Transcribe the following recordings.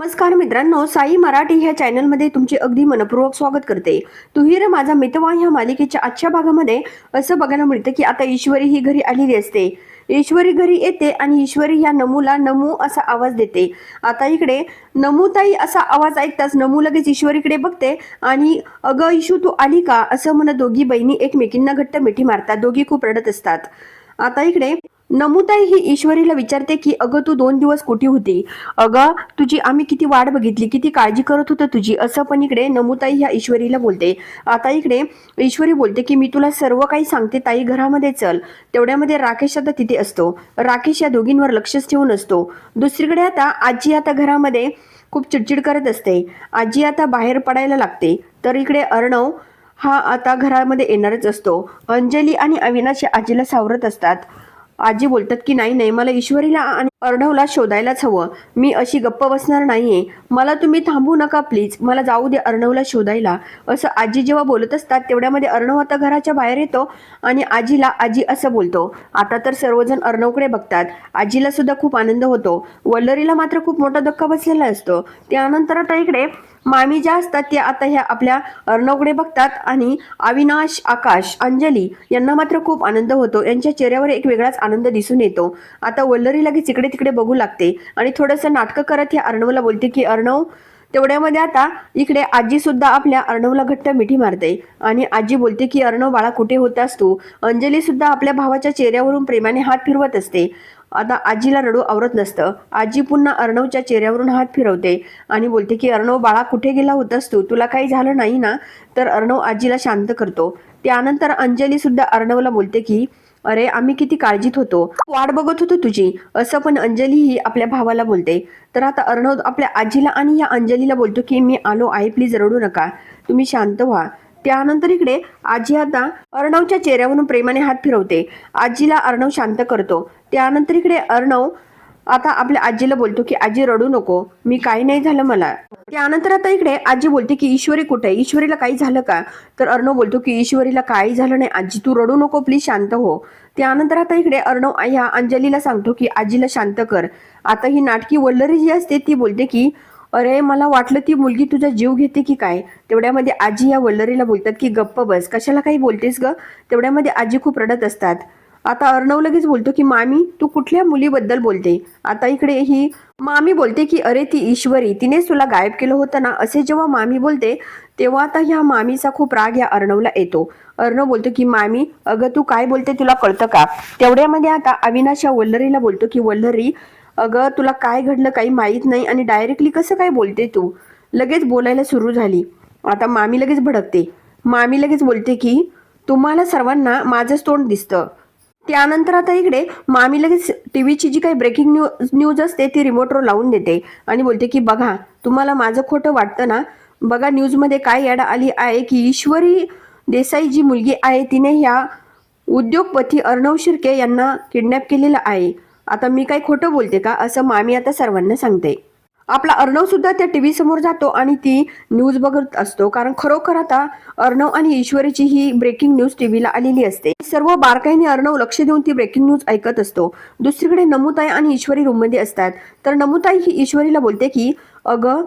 नमस्कार मित्रांनो साई मराठी ह्या चॅनलमध्ये तुमचे अगदी मनपूर्वक स्वागत करते. तुहीर माझा मितवा ह्या मालिकेच्या आजच्या भागामध्ये असं बघायला मिळतं की आता ईश्वरी ही घरी आलेली असते. ईश्वरी घरी येते आणि ईश्वरी ह्या नमूला नमू असा आवाज देते. आता इकडे नमूताई असा आवाज ऐकताच नमू लगेच ईश्वरीकडे बघते आणि अगं ईशू तू आली का? असं म्हणत दोघी बहिणी एकमेकींना घट्ट मिठी मारतात. दोघी खूप रडत असतात. आता इकडे नमुताई ही ईश्वरीला विचारते की अगं तू दोन दिवस कुठे होती? अगं तुझी आम्ही किती वाट बघितली किती काळजी करत होतो तुझी. असं पण इकडे नमुताई ह्या ईश्वरीला बोलते. आता इकडे ईश्वरी बोलते की मी तुला सर्व काही सांगते ताई घरामध्ये चल. तेवढ्यामध्ये राकेश आता तिथे असतो. राकेश या दोघींवर लक्षच ठेवून असतो. दुसरीकडे आता आजी आता घरामध्ये खूप चिडचिड करत असते. आजी आता बाहेर पडायला लागते. तर इकडे अर्णव हा आता घरामध्ये येणारच असतो. अंजली आणि अविनाश आजीला सावरत असतात. आजी बोलतात की नाही नाही मला ईश्वरीला आणि अर्णवला शोधायलाच हवं. मी अशी गप्प बसणार नाहीये. मला तुम्ही थांबू नका प्लीज. मला जाऊ दे अर्णवला शोधायला. असं आजी जेव्हा बोलत असतात तेवढ्यामध्ये अर्णव आता घराच्या बाहेर येतो आणि आजीला आजी असं बोलतो. आता तर सर्वजण अर्णवकडे बघतात. आजीला सुद्धा खूप आनंद होतो. वल्लरीला मात्र खूप मोठा धक्का बसलेला असतो. त्यानंतर आता इकडे मामी ज्या असतात त्या आता ह्या आपल्या अर्णवकडे बघतात आणि अविनाश आकाश अंजली यांना मात्र खूप आनंद होतो. यांच्या चेहऱ्यावर एक वेगळाच आनंद दिसून येतो. आता वल्लरी लगेच इकडे तिकडे बघू लागते. आणि थोडंसं नाटकं करत ही अर्णवला बोलते की अर्णव तेवढ्यामध्ये आता इकडे आजी सुद्धा आपल्या अर्णवला घट्ट मिठी मारते. आणि आजी बोलते की अर्णव बाळा कुठे होतास तू? अंजली सुद्धा आपल्या भावाच्या चेहऱ्यावरून प्रेमाने हात फिरवत असते. आता आजीला रडू आवरत नसतं. आजी पुन्हा अर्णवच्या चेहऱ्यावरून हात फिरवते आणि बोलते की अर्णव बाळा कुठे गेला होतास तू? तुला काही झालं नाही ना? तर अर्णव आजीला शांत करतो. त्यानंतर अंजली सुद्धा अर्णवला बोलते की अरे आम्ही किती काळजीत होतो. वाट बघत होतो तुझी. असं पण अंजली ही आपल्या भावाला बोलते. तर आता अर्णव आपल्या आजीला आणि या अंजलीला बोलतो की मी आलो आहे प्लीज रडू नका. तुम्ही शांत व्हा. त्यानंतर इकडे आजी आता अर्णवच्या चेहऱ्यावरून प्रेमाने हात फिरवते. आजीला अर्णव शांत करतो. त्यानंतर इकडे अर्णव आता आपल्या आजीला बोलतो की आजी रडू नको. मी काही नाही झालं मला. त्यानंतर आता इकडे आजी बोलते की ईश्वरी कुठे आहे? ईश्वरीला काही झालं का? तर अर्णव बोलतो की ईश्वरीला काही झालं नाही. आजी तू रडू नको प्लीज शांत हो. त्यानंतर आता इकडे अर्णव ह्या अंजलीला सांगतो की आजीला शांत कर. आता ही नाटकी वल्लरी जी असते ती बोलते की अरे मला वाटलं ती मुलगी तुझा जीव घेते की काय? तेवढ्यामध्ये आजी या वल्लरीला बोलतात की गप्प बस. कशाला काही बोलतेस ग? तेवढ्यामध्ये आजी खूप रडत असतात. आता अर्णव लगेच बोलतो की मामी तू कुठल्या मुलीबद्दल बोलते? आता इकडे ही मामी बोलते की अरे ती ईश्वरी तिनेच तुला गायब केलं होतं ना? असे जेव्हा मामी बोलते तेव्हा आता ह्या मामीचा खूप राग या अर्णवला येतो. अर्णव बोलतो की मामी अगं तू काय बोलते तुला कळतं का? तेवढ्यामध्ये आता अविनाश या वल्लरीला बोलतो की वल्लरी अगं तुला काय घडलं काही माहीत नाही आणि डायरेक्टली कसं काय बोलते तू? लगेच बोलायला सुरू झाली. आता मामी लगेच भडकते. मामी लगेच बोलते की तुम्हाला सर्वांना माझंच तोंड दिसतं. त्यानंतर आता इकडे मामी लगेच टी व्हीची जी काही ब्रेकिंग न्यूज न्यूज असते ती रिमोटवर लावून देते आणि बोलते की बघा तुम्हाला माझं खोटं वाटतं ना बघा न्यूजमध्ये काय याड आली आहे की ईश्वरी देसाई जी मुलगी आहे तिने ह्या उद्योगपती अर्णव शिर्के यांना किडनॅप केलेलं आहे. आता मी काय खोटं बोलते का? असं मामी आता सर्वांना सांगते. आपला अर्णव सुद्धा त्या टीव्ही समोर जातो आणि ती न्यूज बघत असतो. कारण खरोखर आता अर्णव आणि ईश्वरीची ही ब्रेकिंग न्यूज टीव्हीला आलेली असते. सर्व बारकाईने अर्णव लक्ष देऊन ती ब्रेकिंग न्यूज ऐकत असतो. दुसरीकडे नमुताई आणि ईश्वरी रूममध्ये असतात. तर नमुताई ही ईश्वरीला बोलते की अगं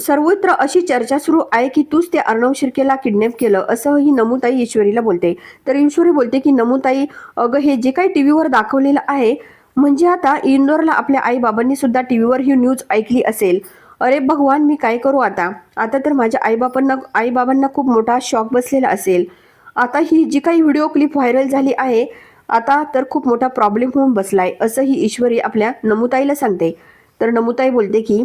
सर्वत्र अशी चर्चा सुरू आहे की तूच त्या अर्णव शिर्केला किडनॅप केलं. असं ही नमुताई ईश्वरीला बोलते. तर ईश्वरी बोलते की नमुताई अगं हे जे काही टीव्हीवर दाखवलेलं आहे म्हणजे आता इंदोरला आपल्या आई बाबांनी सुद्धा टीव्हीवर ही न्यूज ऐकली असेल. अरे भगवान मी काय करू आता? आता तर माझ्या आईबाबांना आईबाबांना खूप मोठा शॉक बसलेला असेल. आता ही जी काही व्हिडिओ क्लिप व्हायरल झाली आहे आता तर खूप मोठा प्रॉब्लेम होऊन बसलाय असं ही ईश्वरी आपल्या नमुताईला सांगते. तर नमुताई बोलते की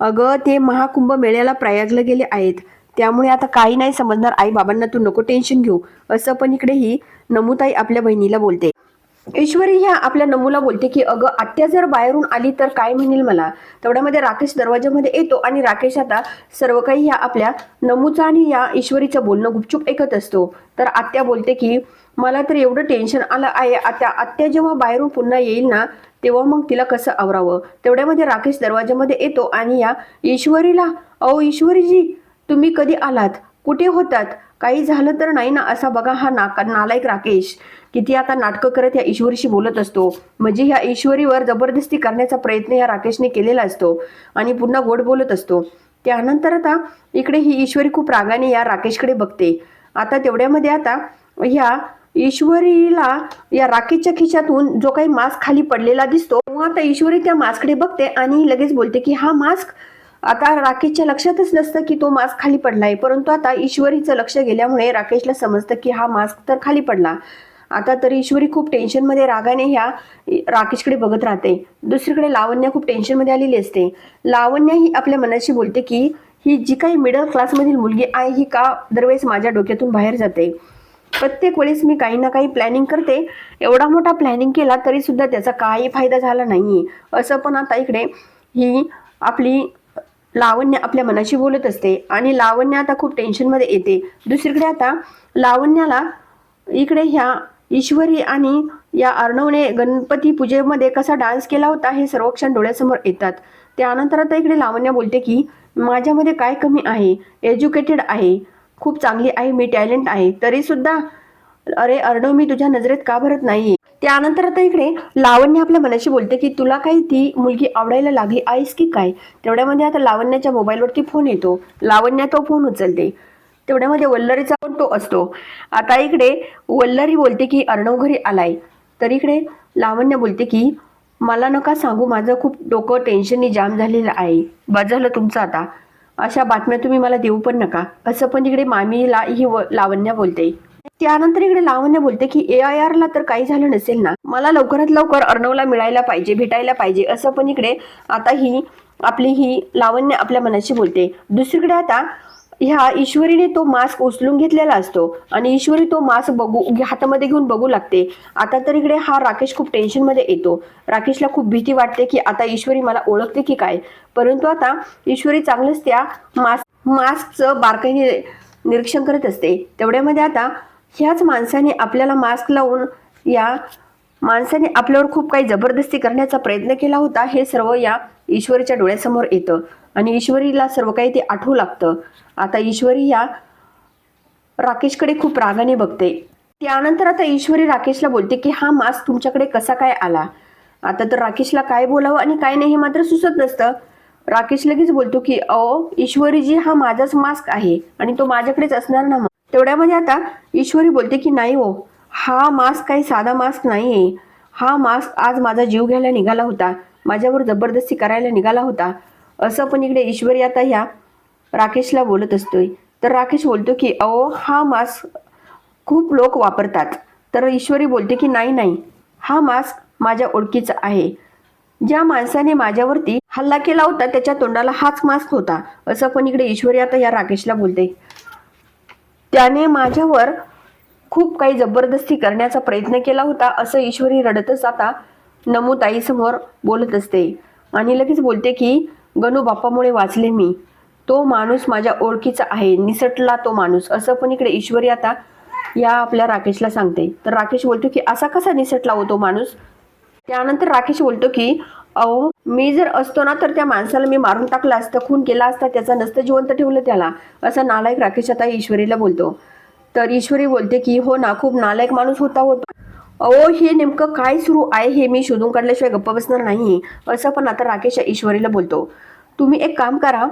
अगं ते महाकुंभ मेळ्याला प्रयागला गेले आहेत. त्यामुळे आता काही नाही समजणार आई बाबांना तू नको टेन्शन घेऊ. असं पण इकडे ही नमुताई आपल्या बहिणीला बोलते. ईश्वरी ह्या आपल्या नमूला बोलते की अगं आत्या जर बाहेरून आली तर काय म्हणेल मला? तेवढ्यामध्ये राकेश दरवाजामध्ये येतो आणि राकेश आता सर्व काही ह्या आपल्या नमूचा आणि या ईश्वरीचं बोलणं गुपचूप ऐकत असतो. तर आत्या बोलते की मला तर एवढं टेन्शन आलं आहे आत्या आत्या जेव्हा बाहेरून पुन्हा येईल ना तेव्हा मग तिला कसं आवरावं? तेवढ्यामध्ये राकेश दरवाजामध्ये येतो आणि या ईश्वरीला अहो ईश्वरीजी तुम्ही कधी आलात? कुठे होतात? काही झालं तर नाही ना असा बघा हा नाका नालायक राकेश. किती आता नाटकं करत या ईश्वरीशी बोलत असतो. म्हणजे ह्या ईश्वरीवर जबरदस्ती करण्याचा प्रयत्न या राकेशने केलेला असतो आणि पुन्हा गोड बोलत असतो. त्यानंतर आता इकडे ही ईश्वरी खूप रागाने या राकेशकडे बघते. आता तेवढ्यामध्ये आता ह्या ईश्वरीला या राकेशच्या खिशातून जो काही मास्क खाली पडलेला दिसतो तेव्हा आता ईश्वरी त्या मास्ककडे बघते आणि लगेच बोलते की हा मास्क आता राकेशच्या लक्षातच नसतं की तो मास्क खाली पडलाय परंतु आता ईश्वरीचं लक्ष गेल्यामुळे राकेशला समजतं की हा मास्क तर खाली पडला. आता तर ईश्वरी खूप टेन्शनमध्ये रागाने ह्या राकेशकडे बघत राहते. दुसरीकडे लावण्या खूप टेन्शनमध्ये आलेली असते. लावण्या ही आपल्या मनाशी बोलते की ही जी काही मिडल क्लासमधील मुलगी आहे ही का दरवेळेस माझ्या डोक्यातून बाहेर जाते? प्रत्येक वेळेस मी काही ना काही प्लॅनिंग करते. एवढा मोठा प्लॅनिंग केला तरी सुद्धा त्याचा काही फायदा झाला नाही असं पण आता इकडे ही आपली लावण्य आपल्या मनाशी बोलत असते आणि लावण्य आता खूप टेन्शनमध्ये येते. दुसरीकडे आता लावण्याला इकडे ह्या ईश्वरी आणि या अर्णवने गणपती पूजेमध्ये कसा डान्स केला होता हे सर्व क्षण डोळ्यासमोर येतात. त्यानंतर आता इकडे लावण्य बोलते की माझ्यामध्ये काय कमी आहे? एज्युकेटेड आहे. खूप चांगली आहे. मी टॅलेंट आहे. तरीसुद्धा अरे अर्णव मी तुझ्या नजरेत का भरत नाही त्यानंतर आता इकडे लावण्य आपल्या मनाशी बोलते की तुला काही ती मुलगी आवडायला लागली आहेस की काय? तेवढ्यामध्ये आता लावण्याच्या मोबाईलवरती फोन येतो. लावण्या तो फोन उचलते. तेवढ्यामध्ये वल्लरीचा पण तो असतो. आता इकडे वल्लरी बोलते की अर्णव घरी आलाय. तर इकडे लावण्य बोलते की मला नका सांगू माझं खूप डोकं टेन्शननी जाम झालेलं आहे. बस झालं तुमचं आता. अशा बातम्या तुम्ही मला देऊ पण नका. असं पण इकडे मामीला ही व- लावण्या बोलते. त्यानंतर इकडे लावण्य बोलते की ए आय आरला तर काही झालं नसेल ना? मला लवकरात लवकर अर्णवला मिळायला पाहिजे भेटायला पाहिजे असं पण इकडे आता ही आपली ही लावण्य आपल्या मनाशी बोलते. दुसरीकडे आता ह्या ईश्वरीने तो मास्क उचलून घेतलेला असतो आणि ईश्वरी तो मास्क बघू हातामध्ये घेऊन बघू लागते. आता तर इकडे हा राकेश खूप टेन्शनमध्ये येतो. राकेशला खूप भीती वाटते की आता ईश्वरी मला ओळखते की काय? परंतु आता ईश्वरी चांगलंच त्या मास्क मास्कचं बारकाईने निरीक्षण करत असते. तेवढ्यामध्ये आता ह्याच माणसाने आपल्याला मास्क लावून या माणसाने आपल्यावर खूप काही जबरदस्ती करण्याचा प्रयत्न केला होता हे सर्व या ईश्वरीच्या डोळ्यासमोर येतं. आणि ईश्वरीला सर्व काही ते आठवू लागतं. आता ईश्वरी या राकेशकडे खूप रागाने बघते. त्यानंतर आता ईश्वरी राकेशला बोलते की हा मास्क तुमच्याकडे कसा काय आला? आता तर राकेशला काय बोलावं आणि काय नाही हे मात्र सुचत नसतं. राकेश लगेच बोलतो की अहो ईश्वरीजी हा माझाच मास्क आहे आणि तो माझ्याकडेच असणार ना तेवढ्यामध्ये आता ईश्वरी बोलते की नाही हो हा मास्क काही साधा मास्क नाही आहे हा मास्क आज माझा जीव घ्यायला निघाला होता. माझ्यावर जबरदस्ती करायला निघाला होता. असं पण इकडे ईश्वरी आता ह्या राकेशला बोलत असतोय. तर राकेश बोलतो की अहो हा मास्क खूप लोक वापरतात. तर ईश्वरी बोलते की नाही नाही. हा मास्क माझ्या ओळखीचा आहे. ज्या माणसाने माझ्यावरती हल्ला केला होता त्याच्या तोंडाला हाच मास्क होता. असं पण इकडे ईश्वरी आता या राकेशला बोलते. त्याने माझ्यावर खूप काही जबरदस्ती करण्याचा प्रयत्न केला होता. असं ईश्वरी रडतच आता नमूताईसमोर बोलत असते. आणि लगेच बोलते की गणू बाप्पामुळे वाचले मी. तो माणूस माझ्या ओळखीचा आहे. निसटला तो माणूस. असं पण इकडे ईश्वरी आता या आपल्या राकेशला सांगते. तर राकेश बोलतो की असा कसा निसटला हो तो माणूस? त्यानंतर राकेश बोलतो की अहो मी जर असतो ना तर त्या माणसाला मी मारून टाकलं असतं खून केला असता त्याचा नसतं जिवंत ठेवलं त्याला. असा नालायक राकेश आता ईश्वरीला बोलतो. तर ईश्वरी बोलते की हो ना खूप नालायक माणूस होता होतो अहो हे नेमकं काय सुरू आहे हे मी शोधून काढल्याशिवाय गप्प बसणार नाही असं पण आता राकेश ईश्वरीला बोलतो. तुम्ही एक काम करा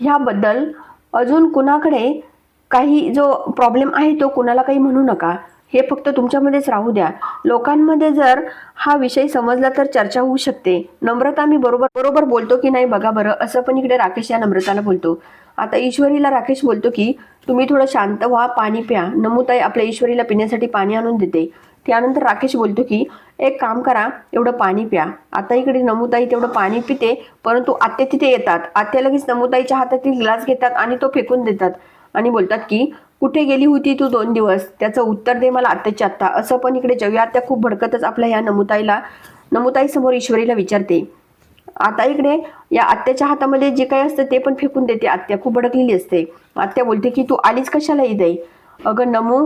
ह्याबद्दल अजून कुणाकडे काही जो प्रॉब्लेम आहे तो कुणाला काही म्हणू नका. हे फक्त तुमच्यामध्येच राहू द्या. लोकांमध्ये जर हा विषय समजला तर चर्चा होऊ शकते. नम्रता मी बरोबर बरोबर बोलतो की नाही बघा बरं असं पण इकडे राकेश या नम्रताला बोलतो. आता ईश्वरीला राकेश बोलतो की तुम्ही थोडं शांत व्हा पाणी प्या. नमुताई आपल्या ईश्वरीला पिण्यासाठी पाणी आणून देते. त्यानंतर राकेश बोलतो की एक काम करा एवढं पाणी प्या. आता इकडे नमुताई तेवढं पाणी पिते परंतु आत्या तिथे येतात. आत्या लगेच नमुताईच्या हातातील ग्लास घेतात आणि तो फेकून देतात. आणि बोलतात की कुठे गेली होती तू दोन दिवस? त्याचं उत्तर दे मला आत्ताच्या आत्ता. असं पण इकडे जाऊया. आत्या खूप भडकतच आपल्या ह्या नमुताईला. नमुताई समोर ईश्वरीला विचारते. आता इकडे या आत्याच्या हातामध्ये जे काही असतं ते पण फेकून देते आत्या. खूप भडकलेली असते. आत्या बोलते की तू आलीच कशाला इथे? अगं नमू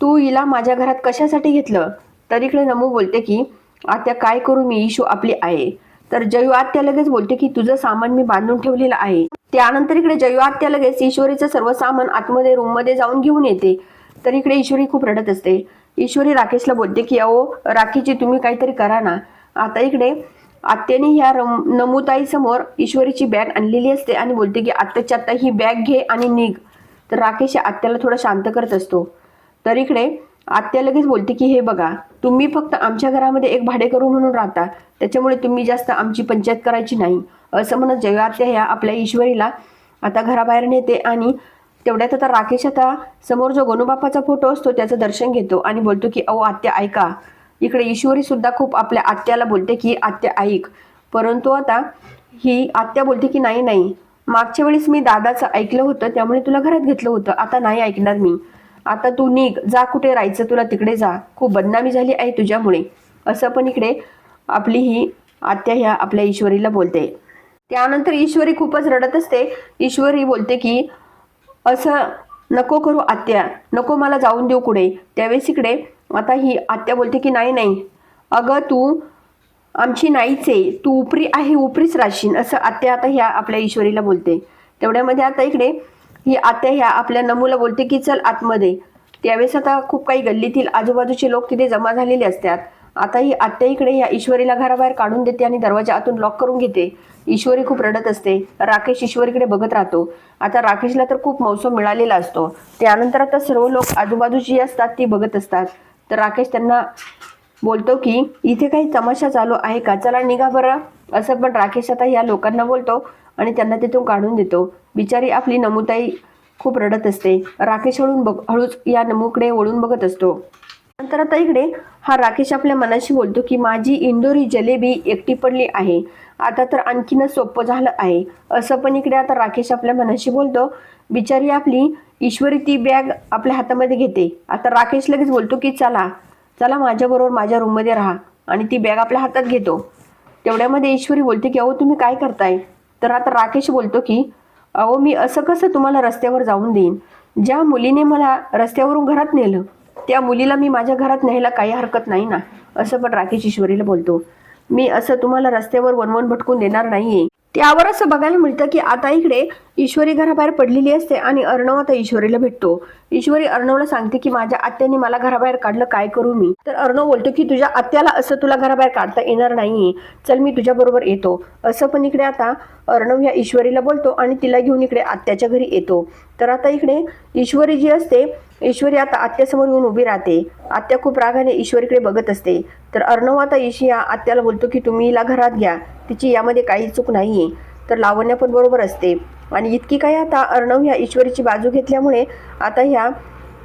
तू हिला माझ्या घरात कशासाठी घेतलं? तर इकडे नमू बोलते की आत्या काय करू मी? इशू आपली आहे. तर जयू आत्या लगेच बोलते की तुझं सामान मी बांधून ठेवलेलं आहे. त्यानंतर इकडे जयू आत्या लगेच ईश्वरीचं सर्व सामान आतमध्ये रूममध्ये जाऊन घेऊन येते. तर इकडे ईश्वरी खूप रडत असते. ईश्वरी राकेशला बोलते की अहो राखीची तुम्ही काहीतरी करा ना. आता इकडे आत्याने ह्या रम नमुताई समोर ईश्वरीची बॅग आणलेली असते आणि बोलते की आत्ताच्या आत्ता ही बॅग घे आणि निघ. तर राकेश या आत्याला थोडं शांत करत असतो. तर इकडे आत्या लगेच बोलते की हे बघा तुम्ही फक्त आमच्या घरामध्ये एक भाडेकरू म्हणून राहता. त्याच्यामुळे तुम्ही जास्त आमची पंचायत करायची नाही. असं म्हणत जय आत्या ह्या आपल्या ईश्वरीला. आता घराबाहेर नेते आणि तेवढ्यात आता राकेश आता समोर जो गणूबापाचा फोटो असतो त्याचं दर्शन घेतो आणि बोलतो की अहो आत्या ऐका. इकडे ईश्वरी सुद्धा खूप आपल्या आत्याला बोलते की आत्या ऐक. परंतु आता ही आत्या बोलते की नाही नाही. मागच्या वेळेस मी दादाचं ऐकलं होतं त्यामुळे तुला घरात घेतलं होतं. आता नाही ऐकणार मी. आता तू निघ. जा कुठे राहायचं तुला तिकडे जा. खूप बदनामी झाली आहे तुझ्यामुळे. असं पण इकडे आपली ही आत्या ह्या आपल्या ईश्वरीला बोलते. त्यानंतर ईश्वरी खूपच रडत असते. ईश्वरी बोलते की असं नको करू आत्या. नको मला जाऊन देऊ कुठे. त्यावेळेस इकडे आता ही आत्या बोलते की नाही नाही. अगं तू आमची नाहीच आहे. तू उपरी आहे उपरीच राशीन असं आत्या आता ह्या आपल्या ईश्वरीला बोलते. तेवढ्यामध्ये आता इकडे ही आत्या ह्या आपल्या नमूला बोलते की चल आतमध्ये. त्यावेळेस आता खूप काही गल्लीतील आजूबाजूचे लोक तिथे जमा झालेले असतात. आता ही आत्या इकडे या ईश्वरीला घराबाहेर काढून देते आणि दरवाजा आतून लॉक करून घेते. ईश्वरी खूप रडत असते. राकेश ईश्वरीकडे बघत राहतो. आता राकेशला तर खूप मौसम मिळालेला असतो. त्यानंतर आता सर्व लोक आजूबाजूची जी असतात ती बघत असतात. तर राकेश त्यांना बोलतो की इथे काही तमाशा चालू आहे का? चला निघा बरं. असं पण राकेश आता या लोकांना बोलतो. आणि त्यांना तिथून काढून देतो. बिचारी आपली नमुताई खूप रडत असते. राकेश हळून बघ हळूच या नमूकडे वळून बघत असतो. नंतर आता इकडे हा राकेश आपल्या मनाशी बोलतो की माझी इंदोरी जलेबी एकटी पडली आहे. आता तर आणखीनच सोपं झालं आहे. असं पण इकडे आता राकेश आपल्या मनाशी बोलतो. बिचारी आपली ईश्वरी ती बॅग आपल्या हातामध्ये घेते. आता राकेश लगेच बोलतो की चला चला माझ्याबरोबर माझ्या रूममध्ये राहा. आणि ती बॅग आपल्या हातात घेतो. तेवढ्यामध्ये ईश्वरी बोलते की अहो तुम्ही काय करताय? तर आता राकेश बोलतो की अहो मी असं कसं तुम्हाला रस्त्यावर जाऊन देईन? ज्या मुलीने मला रस्त्यावरून घरात नेलं त्या मुलीला मी माझ्या घरात न्यायला काही हरकत नाही ना? असं पण राकेश ईश्वरीला बोलतो. मी असं तुम्हाला रस्त्यावर वनवन भटकून देणार नाहीये. त्यावर असं बघायला मिळतं की आता इकडे ईश्वरी घराबाहेर पडलेली असते आणि अर्णव आता ईश्वरीला भेटतो. ईश्वरी अर्णवला सांगते की माझ्या आत्याने मला घराबाहेर काढलं काय करू मी? तर अर्णव बोलतो की तुझ्या आत्याला असं तुला घराबाहेर काढता येणार नाही चल मी तुझ्या बरोबर येतो. असं पण इकडे आता अर्णव या ईश्वरीला बोलतो आणि तिला घेऊन इकडे आत्याच्या घरी येतो. तर आता इकडे ईश्वरी जी असते ईश्वरी आता आत्यासमोर येऊन उभी राहते. आत्या खूप रागाने ईश्वरीकडे बघत असते. तर अर्णव आता ईशी या आत्याला बोलतो की तुम्ही हिला घरात घ्या. तिची यामध्ये काही चूक नाहीये. तर लावण्य पण बरोबर असते. आणि इतकी काय आता अर्णव ह्या ईश्वरीची बाजू घेतल्यामुळे आता ह्या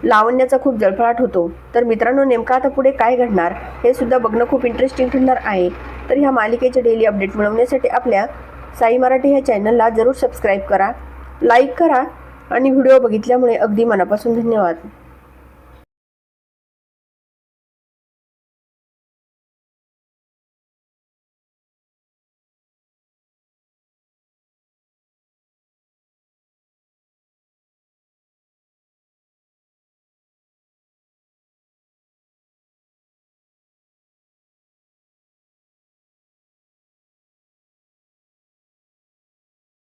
लावण्याचा खूप जळफळाट होतो. तर मित्रांनो नेमका आता पुढे काय घडणार हे सुद्धा बघणं खूप इंटरेस्टिंग ठरणार आहे. तर ह्या मालिकेचे डेली अपडेट मिळवण्यासाठी आपल्या साई मराठी ह्या चॅनलला जरूर सबस्क्राईब करा लाईक करा आणि व्हिडिओ बघितल्यामुळे अगदी मनापासून धन्यवाद.